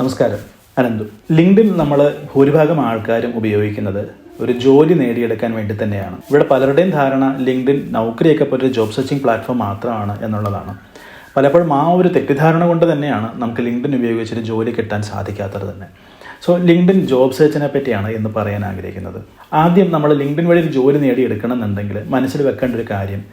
നമസ്കാരം. അനന്തു. ലിങ്ക്ഡിൻ നമ്മൾ ഭൂരിഭാഗം ആൾക്കാരും ഉപയോഗിക്കുന്നത് ഒരു ജോലി നേടിയെടുക്കാൻ വേണ്ടി തന്നെയാണ്. ഇവിടെ പലരുടെയും ധാരണ ലിങ്ക്ഡിൻ നൗക്കറിയൊക്കെ പോലൊരു ജോബ് സെർച്ചിങ് പ്ലാറ്റ്ഫോം മാത്രമാണ് എന്നുള്ളതാണ്. പലപ്പോഴും ആ ഒരു തെറ്റിദ്ധാരണ കൊണ്ട് തന്നെയാണ് നമുക്ക് ലിങ്ക്ഡിൻ ഉപയോഗിച്ചൊരു ജോലി കിട്ടാൻ സാധിക്കാത്തത് തന്നെ. സോ ലിങ്ക്ഡിൻ ജോബ് സെർച്ചിനെ പറ്റിയാണ് ഇന്ന് പറയാൻ ആഗ്രഹിക്കുന്നത്. ആദ്യം നമ്മൾ ലിങ്ക്ഡിൻ വഴി ഒരു ജോലി നേടിയെടുക്കണം എന്നുണ്ടെങ്കിൽ മനസ്സിൽ വെക്കേണ്ട ഒരു കാര്യം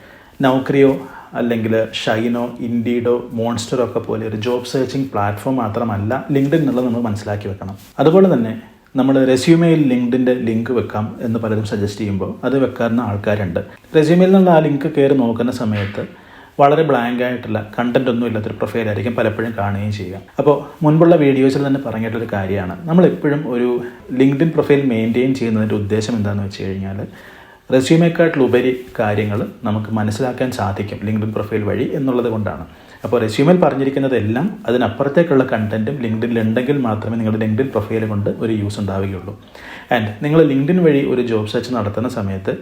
നൗക്കറിയോ അല്ലെങ്കിൽ ഷൈനോ ഇൻഡീഡോ മോൺസ്റ്ററോ ഒക്കെ പോലെ ഒരു ജോബ് സെർച്ചിങ് പ്ലാറ്റ്ഫോം മാത്രമല്ല ലിങ്ക്ഡിൻ എന്നുള്ളത് നമ്മൾ മനസ്സിലാക്കി വെക്കണം. അതുപോലെ തന്നെ നമ്മൾ റെസ്യൂമെയിൽ ലിങ്ക്ഡിന്റെ ലിങ്ക് വെക്കാം എന്ന് പലരും സജസ്റ്റ് ചെയ്യുമ്പോൾ അത് വെക്കാറുന്ന ആൾക്കാരുണ്ട്. റെസ്യൂമെയിൽ നിന്നുള്ള ആ ലിങ്ക് കയറി നോക്കുന്ന സമയത്ത് വളരെ ബ്ലാങ്ക് ആയിട്ടുള്ള കണ്ടന്റ് ഒന്നും ഇല്ലാത്തൊരു പ്രൊഫൈലായിരിക്കും പലപ്പോഴും കാണുകയും ചെയ്യുക. അപ്പോൾ മുൻപുള്ള വീഡിയോസിൽ തന്നെ പറഞ്ഞിട്ടൊരു കാര്യമാണ്. നമ്മൾ എപ്പോഴും ഒരു ലിങ്ക്ഡിൻ പ്രൊഫൈൽ മെയിന്റെയിൻ ചെയ്യുന്നതിന്റെ ഉദ്ദേശം എന്താണെന്ന് വെച്ച് കഴിഞ്ഞാൽ റെസ്യൂമേക്കാട്ടിലുപരി കാര്യങ്ങൾ നമുക്ക് മനസ്സിലാക്കാൻ സാധിക്കും ലിങ്ക്ഡിൻ പ്രൊഫൈൽ വഴി എന്നുള്ളത് കൊണ്ടാണ്. അപ്പോൾ റെസ്യൂമിൽ പറഞ്ഞിരിക്കുന്നതെല്ലാം അതിനപ്പുറത്തേക്കുള്ള കണ്ടന്റും ലിങ്ക്ഡിനിൽ ഉണ്ടെങ്കിൽ മാത്രമേ നിങ്ങളുടെ ലിങ്ക്ഡിൻ പ്രൊഫൈൽ കൊണ്ട് ഒരു യൂസ് ഉണ്ടാവുകയുള്ളൂ. ആൻഡ് നിങ്ങൾ ലിങ്ക്ഡിൻ വഴി ഒരു ജോബ് സെർച്ച് നടത്തുന്ന സമയത്ത്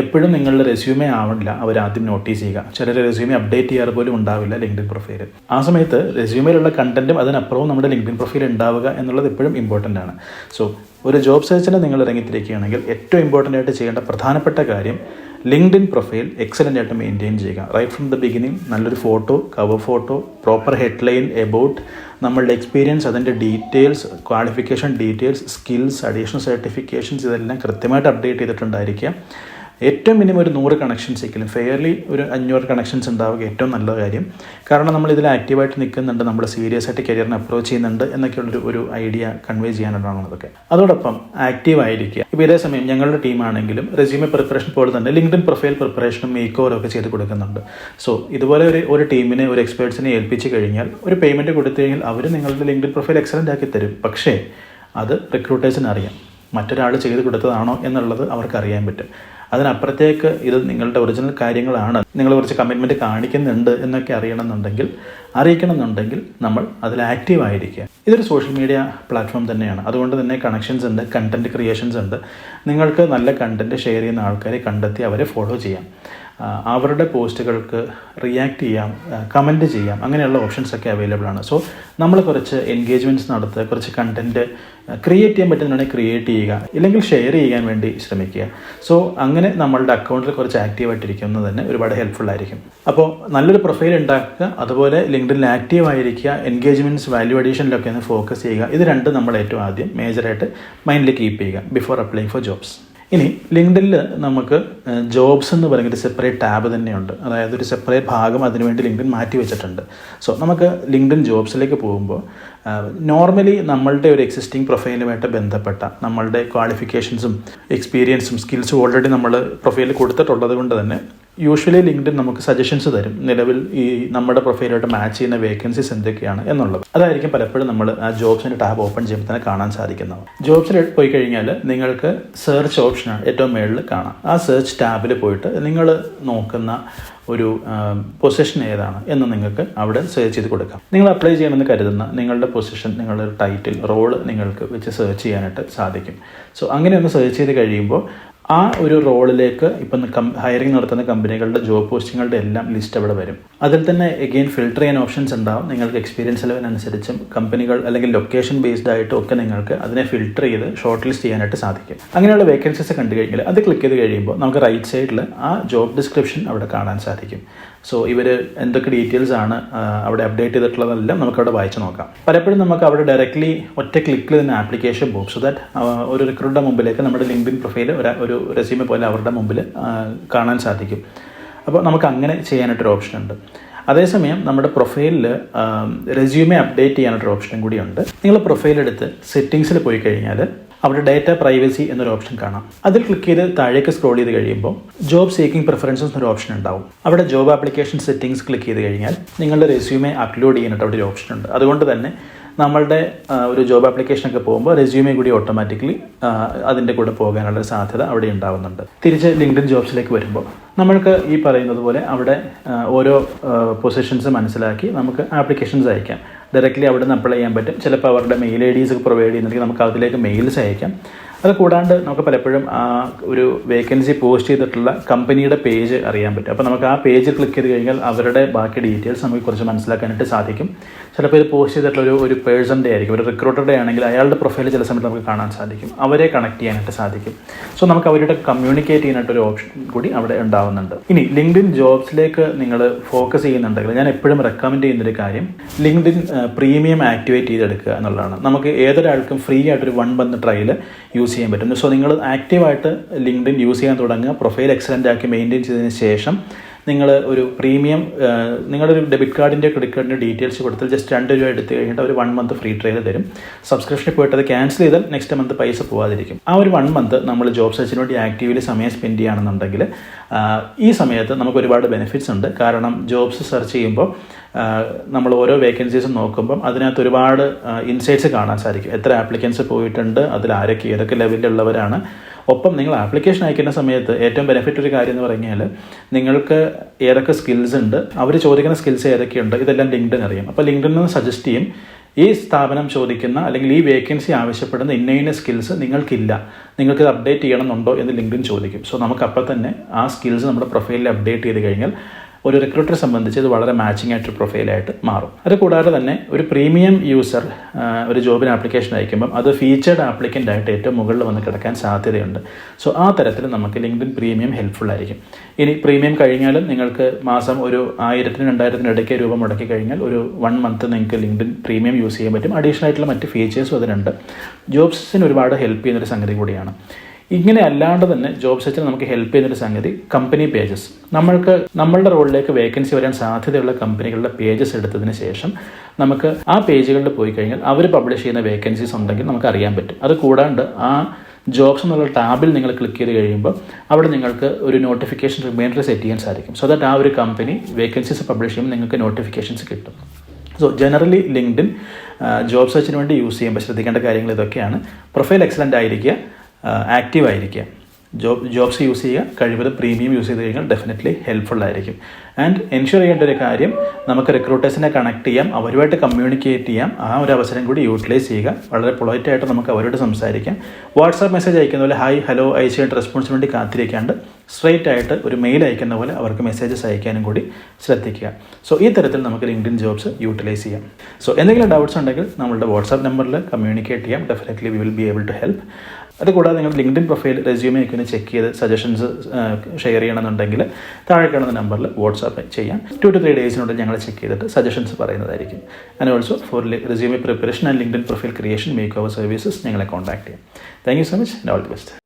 എപ്പോഴും നിങ്ങളുടെ റെസ്യൂമേ ആവണില്ല. അവർ ആദ്യം നോട്ടീസ് ചെയ്യുക. ചിലർ റെസ്യൂമേ അപ്ഡേറ്റ് ചെയ്യാറ് പോലും ഉണ്ടാവില്ല ലിങ്ക്ഡിൻ പ്രൊഫൈൽ ആ സമയത്ത് റെസ്യൂമേലുള്ള കണ്ടന്റും അതിനപ്പുറവും നമ്മുടെ ലിങ്ക്ഡിൻ പ്രൊഫൈൽ ഉണ്ടാവുക എന്നുള്ളത് എപ്പോഴും ഇമ്പോർട്ടന്റ് ആണ്. സോ ഒരു ജോബ് സെർച്ചിന് നിങ്ങൾ ഇറങ്ങിത്തിരിക്കുകയാണെങ്കിൽ ഏറ്റവും ഇമ്പോർട്ടന്റ് ആയിട്ട് ചെയ്യേണ്ട പ്രധാനപ്പെട്ട കാര്യം ലിങ്ക്ഡിൻ പ്രൊഫൈൽ എക്സലന്റ് ആയിട്ട് മെയിന്റെയിൻ ചെയ്യുക. റൈറ്റ് ഫ്രം ദ ബിഗിനിങ് നല്ലൊരു photo cover photo proper headline about നമ്മളുടെ എക്സ്പീരിയൻസ് അതിന്റെ details qualification details skills additional certifications ഇതെല്ലാം കൃത്യമായിട്ട് അപ്ഡേറ്റ് ചെയ്തിട്ടുണ്ടായിരിക്കുക ഏറ്റവും മിനിമം ഒരു നൂറ് കണക്ഷൻസ് എങ്കിലും ഫെയർലി ഒരു അഞ്ഞൂറ് കണക്ഷൻസ് ഉണ്ടാവുക ഏറ്റവും നല്ല കാര്യം. കാരണം നമ്മൾ ഇതിൽ ആക്റ്റീവായിട്ട് നിൽക്കുന്നുണ്ട് നമ്മൾ സീരിയസ് ആയിട്ട് കരിയറിനെ അപ്രോച്ച് ചെയ്യുന്നുണ്ട് എന്നൊക്കെയുള്ളൊരു ഒരു ഐഡിയ കൺവേ ചെയ്യാനായിട്ടാണ് അതൊക്കെ. അതോടൊപ്പം ആക്റ്റീവ് ആയിരിക്കുക. ഇപ്പോൾ ഇതേ സമയം ഞങ്ങളുടെ ടീമാണെങ്കിലും റെസ്യൂമെ പ്രിപ്പറേഷൻ പോലെ തന്നെ ലിങ്ക്ഡിൻ പ്രൊഫൈൽ പ്രിപ്പറേഷനും മേക്ക് ഓവറും ഒക്കെ ചെയ്ത് കൊടുക്കുന്നുണ്ട്. സോ ഇതുപോലെ ഒരു ഒരു ടീമിനെ ഒരു എക്സ്പേർട്സിനെ ഏൽപ്പിച്ച് കഴിഞ്ഞാൽ ഒരു പേയ്മെന്റ് കൊടുത്തു കഴിഞ്ഞാൽ അവർ നിങ്ങളുടെ ലിങ്ക്ഡിൻ പ്രൊഫൈൽ എക്സലന്റ് ആക്കി തരും. പക്ഷേ അത് റിക്രൂട്ടേഴ്സിന് അറിയാം. മറ്റൊരാൾ ചെയ്ത് കൊടുത്തതാണോ എന്നുള്ളത് അവർക്ക് അറിയാൻ പറ്റും. അതിനപ്പുറത്തേക്ക് ഇത് നിങ്ങളുടെ ഒറിജിനൽ കാര്യങ്ങളാണ്. നിങ്ങൾ കുറച്ച് കമ്മിറ്റ്മെന്റ് കാണിക്കുന്നുണ്ട് എന്നൊക്കെ അറിയണമെന്നുണ്ടെങ്കിൽ അറിയിക്കണമെന്നുണ്ടെങ്കിൽ നമ്മൾ അതിൽ ആക്റ്റീവ് ആയിരിക്കുക. ഇതൊരു സോഷ്യൽ മീഡിയ പ്ലാറ്റ്ഫോം തന്നെയാണ്. അതുകൊണ്ട് തന്നെ കണക്ഷൻസ് ഉണ്ട് കണ്ടന്റ് ക്രിയേഷൻസ് ഉണ്ട്. നിങ്ങൾക്ക് നല്ല കണ്ടന്റ് ഷെയർ ചെയ്യുന്ന ആൾക്കാരെ കണ്ടെത്തി അവരെ ഫോളോ ചെയ്യാം. അവരുടെ പോസ്റ്റുകൾക്ക് റിയാക്ട് ചെയ്യാം കമന്റ് ചെയ്യാം അങ്ങനെയുള്ള ഓപ്ഷൻസ് ഒക്കെ അവൈലബിൾ ആണ്. സോ നമ്മൾ കുറച്ച് എൻഗേജ്മെന്റ്സ് നടത്തുക കുറച്ച് കണ്ടന്റ് ക്രിയേറ്റ് ചെയ്യാൻ പറ്റുന്നുണ്ടെങ്കിൽ ക്രിയേറ്റ് ചെയ്യുക ഇല്ലെങ്കിൽ ഷെയർ ചെയ്യാൻ വേണ്ടി ശ്രമിക്കുക. സോ അങ്ങനെ നമ്മളുടെ അക്കൗണ്ടിൽ കുറച്ച് ആക്റ്റീവായിട്ടിരിക്കുന്നത് തന്നെ ഒരുപാട് ഹെൽപ്ഫുൾ ആയിരിക്കും. അപ്പോൾ നല്ലൊരു പ്രൊഫൈൽ ഉണ്ടാക്കുക അതുപോലെ ലിങ്ക്ഡിനിൽ ആക്റ്റീവ് ആയിരിക്കുക എൻഗേജ്മെന്റ്സ് വാല്യൂ അഡീഷനിലൊക്കെ ഒന്ന് ഫോക്കസ് ചെയ്യുക ഇത് രണ്ടും നമ്മൾ ഏറ്റവും ആദ്യം മേജറായിട്ട് മൈൻഡിൽ കീപ്പ് ചെയ്യുക ബിഫോർ അപ്ലൈ ഫോർ ജോബ്സ് ഇനി ലിങ്ക്ഡിൽ നമുക്ക് ജോബ്സ് എന്ന് പറയുന്ന ഒരു സെപ്പറേറ്റ് ടാബ് തന്നെയുണ്ട്. അതായത് ഒരു സെപ്പറേറ്റ് ഭാഗം അതിനുവേണ്ടി ലിങ്ക്ഡിൻ മാറ്റി വെച്ചിട്ടുണ്ട്. സോ നമുക്ക് ലിങ്ക്ഡിൻ ജോബ്സിലേക്ക് പോകുമ്പോൾ നോർമലി നമ്മളുടെ ഒരു എക്സിസ്റ്റിംഗ് പ്രൊഫൈലുമായിട്ട് ബന്ധപ്പെട്ട നമ്മളുടെ ക്വാളിഫിക്കേഷൻസും എക്സ്പീരിയൻസും സ്കിൽസും ഓൾറെഡി നമ്മൾ പ്രൊഫൈലിൽ കൊടുത്തിട്ടുള്ളത് കൊണ്ട് തന്നെ യൂഷ്വലി ലിങ്ക്ഡിൻ നമുക്ക് സജഷൻസ് തരും. നിലവിൽ ഈ നമ്മുടെ പ്രൊഫൈലായിട്ട് മാച്ച് ചെയ്യുന്ന വേക്കൻസീസ് എന്തൊക്കെയാണ് എന്നുള്ളത്. അതായിരിക്കും പലപ്പോഴും നമ്മൾ ആ ജോബ്സിന്റെ ടാബ് ഓപ്പൺ ചെയ്യുമ്പോൾ തന്നെ കാണാൻ സാധിക്കുന്നത്. ജോബ്സിൽ പോയി കഴിഞ്ഞാൽ നിങ്ങൾക്ക് സെർച്ച് ഓപ്ഷനാണ് ഏറ്റവും മേളിൽ കാണാം. ആ സെർച്ച് ടാബിൽ പോയിട്ട് നിങ്ങൾ നോക്കുന്ന ഒരു പൊസിഷൻ ഏതാണ് എന്ന് നിങ്ങൾക്ക് അവിടെ സെർച്ച് ചെയ്ത് കൊടുക്കാം. നിങ്ങൾ അപ്ലൈ ചെയ്യണമെന്ന് കരുതുന്ന നിങ്ങളുടെ പൊസിഷൻ നിങ്ങളുടെ ടൈറ്റിൽ റോൾ നിങ്ങൾക്ക് വെച്ച് സെർച്ച് ചെയ്യാനായിട്ട് സാധിക്കും. സോ അങ്ങനെ ഒന്ന് സെർച്ച് ചെയ്ത് കഴിയുമ്പോൾ ആ ഒരു റോളിലേക്ക് ഇപ്പം ഹയറിംഗ് നടത്തുന്ന കമ്പനികളുടെ ജോബ് പോസ്റ്റിങ്ങളുടെ എല്ലാം ലിസ്റ്റ് അവിടെ വരും. അതിൽ തന്നെ എഗെയിൻ ഫിൽട്ടർ ചെയ്യാൻ ഓപ്ഷൻസ് ഉണ്ടാവും. നിങ്ങൾക്ക് എക്സ്പീരിയൻസ് ലെവലനുസരിച്ചും കമ്പനികൾ അല്ലെങ്കിൽ ലൊക്കേഷൻ ബേസ്ഡ് ആയിട്ടും ഒക്കെ നിങ്ങൾക്ക് അതിനെ ഫിൽട്ടർ ചെയ്ത് ഷോർട്ട് ലിസ്റ്റ് ചെയ്യാനായിട്ട് സാധിക്കും. അങ്ങനെയുള്ള വേക്കൻസീസ് കണ്ടു കഴിഞ്ഞാൽ അത് ക്ലിക്ക് ചെയ്ത് കഴിയുമ്പോൾ നമുക്ക് റൈറ്റ് സൈഡിൽ ആ ജോബ് ഡിസ്ക്രിപ്ഷൻ അവിടെ കാണാൻ സാധിക്കും. സോ ഇവർ എന്തൊക്കെ ഡീറ്റെയിൽസ് ആണ് അവിടെ അപ്ഡേറ്റ് ചെയ്തിട്ടുള്ളതെല്ലാം നമുക്ക് അവിടെ വായിച്ച് നോക്കാം. പലപ്പോഴും നമുക്ക് അവിടെ ഡയറക്റ്റ്ലി ഒറ്റ ക്ലിക്കിൽ തന്നെ ആപ്ലിക്കേഷൻ പോകും. സോ ദാറ്റ് ഒരു റിക്രൂട്ടറുടെ മുമ്പിലേക്ക് നമ്മുടെ ലിങ്ക്ഡിൻ പ്രൊഫൈൽ ഒരു റെസ്യൂമെ പോലെ അവരുടെ മുമ്പിൽ കാണാൻ സാധിക്കും. അപ്പോൾ നമുക്ക് അങ്ങനെ ചെയ്യാനായിട്ടൊരു ഓപ്ഷൻ ഉണ്ട്. അതേസമയം നമ്മുടെ പ്രൊഫൈലിൽ റെസ്യൂമെ അപ്ഡേറ്റ് ചെയ്യാനായിട്ടൊരു ഓപ്ഷനും കൂടിയുണ്ട് നിങ്ങൾ പ്രൊഫൈൽ എടുത്ത് സെറ്റിങ്സിൽ പോയി കഴിഞ്ഞാൽ അവിടെ ഡേറ്റ പ്രൈവസി എന്നൊരു ഓപ്ഷൻ കാണാം. അതിൽ ക്ലിക്ക് ചെയ്ത് താഴേക്ക് സ്ക്രോൾ ചെയ്ത് കഴിയുമ്പോൾ ജോബ് സീക്കിംഗ് പ്രിഫറൻസസ് എന്നൊരു ഓപ്ഷൻ ഉണ്ടാവും. അവിടെ ജോബ് ആപ്ലിക്കേഷൻ സെറ്റിംഗ്സ് ക്ലിക്ക് ചെയ്ത് കഴിഞ്ഞാൽ നിങ്ങളുടെ റെസ്യൂമെ അപ്ലോഡ് ചെയ്യാനായിട്ട് അവിടെ ഒരു ഓപ്ഷൻ ഉണ്ട്. അതുകൊണ്ട് തന്നെ നമ്മളുടെ ഒരു ജോബ് ആപ്ലിക്കേഷനൊക്കെ പോകുമ്പോൾ റെസ്യൂമെ കൂടി ഓട്ടോമാറ്റിക്കലി അതിന്റെ കൂടെ പോകാനുള്ള സാധ്യത അവിടെ ഉണ്ടാവുന്നുണ്ട്. തിരിച്ച് ലിങ്ക്ഡിൻ ജോബ്സിലേക്ക് വരുമ്പോൾ നമ്മൾക്ക് ഈ പറയുന്നത് പോലെ അവിടെ ഓരോ പൊസിഷൻസ് മനസ്സിലാക്കി നമുക്ക് ആപ്ലിക്കേഷൻസ് അയക്കാം. ഡയറക്റ്റ്ലി അവിടെ നിന്ന് അപ്ലൈ ചെയ്യാൻ പറ്റും. ചിലപ്പോൾ അവരുടെ മെയിൽ ഐ ഡീസ് പ്രൊവൈഡ് ചെയ്യുന്നുണ്ടെങ്കിൽ നമുക്ക് അതിലേക്ക് മെയിൽസ് അയക്കാം. അത് കൂടാണ്ട് നമുക്ക് പലപ്പോഴും ഒരു വേക്കൻസി പോസ്റ്റ് ചെയ്തിട്ടുള്ള കമ്പനിയുടെ പേജ് അറിയാൻ പറ്റും. അപ്പോൾ നമുക്ക് ആ പേജ് ക്ലിക്ക് ചെയ്ത് കഴിഞ്ഞാൽ അവരുടെ ബാക്കി ഡീറ്റെയിൽസ് നമുക്ക് കുറച്ച് മനസ്സിലാക്കാനായിട്ട് സാധിക്കും. ചിലപ്പോൾ ഇത് പോസ്റ്റ് ചെയ്തിട്ടുള്ള ഒരു ഒരു പേഴ്സന്റെ ആയിരിക്കും. ഒരു റിക്രൂട്ടറുടെ ആണെങ്കിൽ അയാളുടെ പ്രൊഫൈൽ ചില സമയത്ത് നമുക്ക് കാണാൻ സാധിക്കും. അവരെ കണക്ട് ചെയ്യാനായിട്ട് സാധിക്കും. സോ നമുക്ക് അവരുടെ കമ്മ്യൂണിക്കേറ്റ് ചെയ്യാനായിട്ട് ഒരു ഓപ്ഷൻ കൂടി അവിടെ ഉണ്ടാവുന്നുണ്ട്. ഇനി ലിങ്ക്ഡിൻ ജോബ്സിലേക്ക് നിങ്ങൾ ഫോക്കസ് ചെയ്യുന്നുണ്ടെങ്കിൽ ഞാൻ എപ്പോഴും റെക്കമെൻഡ് ചെയ്യുന്നൊരു കാര്യം ലിങ്ക്ഡിൻ പ്രീമിയം ആക്ടിവേറ്റ് ചെയ്തെടുക്കുക എന്നുള്ളതാണ്. നമുക്ക് ഏതൊരാൾക്കും ഫ്രീ ആയിട്ടൊരു വൺ മന്ത് ട്രയൽ യൂസ് ചെയ്യാൻ പറ്റും. സോ നിങ്ങൾ ആക്റ്റീവായിട്ട് ലിങ്ക്ഡിൻ യൂസ് ചെയ്യാൻ തുടങ്ങുക. പ്രൊഫൈൽ എക്സലന്റ് ആക്കി മെയിന്റെയിൻ ചെയ്തതിന് ശേഷം നിങ്ങൾ ഒരു പ്രീമിയം നിങ്ങളുടെ ഒരു ഡെബിറ്റ് കാർഡിന്റെ ക്രെഡിറ്റ് കാർഡിന്റെ ഡീറ്റെയിൽസ് കൊടുത്താൽ ജസ്റ്റ് രണ്ട് രൂപ എടുത്ത് കഴിഞ്ഞിട്ട് ഒരു വൺ മന്ത് ഫ്രീ ട്രയൽ തരും. സബ്സ്ക്രിപ്ഷൻ പോയിട്ട് അത് ക്യാൻസൽ ചെയ്താൽ നെക്സ്റ്റ് മന്ത് പൈസ പോകാതിരിക്കും ആ ഒരു വൺ മന്ത് നമ്മൾ ജോബ് സെർച്ചിന് വേണ്ടി ആക്റ്റീവ്ലി സമയം സ്പെൻഡ് ചെയ്യുകയാണെന്നുണ്ടെങ്കിൽ ഈ സമയത്ത് നമുക്ക് ഒരുപാട് ബെനിഫിറ്റ്സ് ഉണ്ട്. കാരണം ജോബ്സ് സെർച്ച് ചെയ്യുമ്പോൾ നമ്മൾ ഓരോ വേക്കൻസീസും നോക്കുമ്പം അതിനകത്ത് ഒരുപാട് ഇൻസൈറ്റ്സ് കാണാൻ സാധിക്കും. എത്ര ആപ്ലിക്കൻസ് പോയിട്ടുണ്ട് അതിൽ ആരൊക്കെ ഏതൊക്കെ ലെവലിലുള്ളവരാണ് ഒപ്പം നിങ്ങൾ ആപ്ലിക്കേഷൻ അയക്കുന്ന സമയത്ത് ഏറ്റവും ബെനിഫിറ്റ് ഒരു കാര്യം എന്ന് പറഞ്ഞാൽ നിങ്ങൾക്ക് ഏതൊക്കെ സ്കിൽസ് ഉണ്ട് അവർ ചോദിക്കുന്ന സ്കിൽസ് ഏതൊക്കെയുണ്ട് ഇതെല്ലാം ലിങ്ക്ഡിൻ അറിയാം. അപ്പോൾ ലിങ്ക്ഡിൻ നിന്ന് സജസ്റ്റ് ചെയ്യും ഈ സ്ഥാപനം ചോദിക്കുന്ന അല്ലെങ്കിൽ ഈ വേക്കൻസി ആവശ്യപ്പെടുന്ന ഇന്ന ഇന്ന സ്കിൽസ് നിങ്ങൾക്കില്ല. നിങ്ങൾക്ക് അപ്ഡേറ്റ് ചെയ്യണമെന്നുണ്ടോ എന്ന് ലിങ്ക്ഡിൻ ചോദിക്കും. സോ നമുക്ക് അപ്പോൾ തന്നെ ആ സ്കിൽസ് നമ്മുടെ പ്രൊഫൈലിൽ അപ്ഡേറ്റ് ചെയ്ത് കഴിഞ്ഞാൽ ഒരു റിക്രൂട്ടറെ സംബന്ധിച്ച് ഇത് വളരെ മാച്ചിങ് ആയിട്ടൊരു പ്രൊഫൈലായിട്ട് മാറും. അത് കൂടാതെ തന്നെ ഒരു പ്രീമിയം യൂസർ ഒരു ജോബിന് ആപ്ലിക്കേഷൻ അയക്കുമ്പം അത് ഫീച്ചേർഡ് ആപ്ലിക്കന്റ് ആയിട്ട് ഏറ്റവും മുകളിൽ വന്ന് കിടക്കാൻ സാധ്യതയുണ്ട്. സോ ആ തരത്തിൽ നമുക്ക് ലിങ്ക്ഡിൻ പ്രീമിയം ഹെൽപ്ഫുൾ ആയിരിക്കും. ഇനി പ്രീമിയം കഴിഞ്ഞാലും നിങ്ങൾക്ക് മാസം ഒരു ആയിരത്തിന് രണ്ടായിരത്തിന് ഇടയ്ക്ക് രൂപ മുടക്കി കഴിഞ്ഞാൽ ഒരു വൺ മന്ത് നിങ്ങൾക്ക് ലിങ്ക്ഡിൻ പ്രീമിയം യൂസ് ചെയ്യാൻ പറ്റും. അഡീഷണൽ ആയിട്ടുള്ള മറ്റ് ഫീച്ചേഴ്സും അതിനുണ്ട്. ജോബ്സിന് ഒരുപാട് ഹെൽപ്പ് ചെയ്യുന്നൊരു സംഗതി കൂടിയാണ്. ഇങ്ങനെ അല്ലാണ്ട് തന്നെ ജോബ് സെർച്ചിൽ നമുക്ക് ഹെൽപ്പ് ചെയ്യുന്നൊരു സംഗതി കമ്പനി പേജസ് നമ്മൾക്ക് നമ്മളുടെ റോളിലേക്ക് വേക്കൻസി വരാൻ സാധ്യതയുള്ള കമ്പനികളുടെ പേജസ് എടുത്തതിന് ശേഷം നമുക്ക് ആ പേജുകളിൽ പോയി കഴിഞ്ഞാൽ അവർ പബ്ലിഷ് ചെയ്യുന്ന വേക്കൻസീസ് ഉണ്ടെങ്കിൽ നമുക്ക് അറിയാൻ പറ്റും. അത് കൂടാണ്ട് ആ ജോബ്സ് എന്നുള്ള ടാബിൽ നിങ്ങൾ ക്ലിക്ക് ചെയ്ത് കഴിയുമ്പോൾ അവിടെ നിങ്ങൾക്ക് ഒരു നോട്ടിഫിക്കേഷൻ റിമൈൻഡർ സെറ്റ് ചെയ്യാൻ സാധിക്കും. സോ ദാറ്റ് ആ ഒരു കമ്പനി വേക്കൻസീസ് പബ്ലിഷ് ചെയ്യുമ്പോൾ നിങ്ങൾക്ക് നോട്ടിഫിക്കേഷൻസ് കിട്ടും. സോ ജനറലി ലിങ്ക്ഡിൻ ജോബ് സെർച്ചിന് വേണ്ടി യൂസ് ചെയ്യുമ്പോൾ ശ്രദ്ധിക്കേണ്ട കാര്യങ്ങൾ ഇതൊക്കെയാണ്. പ്രൊഫൈൽ എക്സലന്റ് ആയിരിക്കുക. ആക്റ്റീവ് ആയിരിക്കുക ജോബ് ജോബ്സ് യൂസ് ചെയ്യുക കഴിവതും പ്രീമിയം യൂസ് ചെയ്ത് കഴിഞ്ഞാൽ ഡെഫിനറ്റ്ലി ഹെൽപ്ഫുൾ ആയിരിക്കും. ആൻഡ് എൻഷുർ ചെയ്യേണ്ട ഒരു കാര്യം നമുക്ക് റിക്രൂട്ടേഴ്സിനെ കണക്ട് ചെയ്യാം അവരുമായിട്ട് കമ്മ്യൂണിക്കേറ്റ് ചെയ്യാം ആ ഒരു അവസരം കൂടി യൂട്ടിലൈസ് ചെയ്യുക. വളരെ പൊളൈറ്റ് ആയിട്ട് നമുക്ക് അവരോട് സംസാരിക്കാം. വാട്സാപ്പ് മെസ്സേജ് അയക്കുന്ന പോലെ ഹായ് ഹലോ അയച്ചുകൊണ്ട് റെസ്പോൺസിന് വേണ്ടി കാത്തിരിക്കാണ്ട് സ്ട്രൈറ്റ് ആയിട്ട് ഒരു മെയിൽ അയക്കുന്ന പോലെ അവർക്ക് മെസ്സേജസ് അയക്കാനും കൂടി ശ്രദ്ധിക്കുക. സോ ഈ തരത്തിൽ നമുക്ക് ലിങ്ക്ഡിൻ ജോബ്സ് യൂട്ടിലൈസ് ചെയ്യാം. സോ എന്തെങ്കിലും ഡൗട്ട്സ് ഉണ്ടെങ്കിൽ നമ്മളുടെ വാട്സാപ്പ് നമ്പറിൽ കമ്മ്യൂണിക്കേറ്റ് ചെയ്യാം. Definitely we will be able to help അതുകൂടാതെ നിങ്ങൾ ലിങ്ക്ഡിൻ പ്രൊഫൈൽ റെസ്യൂമേ ഒക്കെ ഒന്ന് ചെക്ക് ചെയ്ത് സജഷൻസ് ഷെയർ ചെയ്യണമെന്നുണ്ടെങ്കിൽ താഴെ കാണുന്ന നമ്പറിൽ വാട്സാപ്പ് ചെയ്യാം. ടു ടു ത്രീ ഡേയ്സിനുള്ളിൽ ഞങ്ങൾ ചെക്ക് ചെയ്തിട്ട് സജഷൻസ് പറയുന്നതായിരിക്കും. And also for resume preparation and LinkedIn profile creation makeover services ഞങ്ങളെ കോൺടാക്ട് ചെയ്യാം. Thank you so much and all the best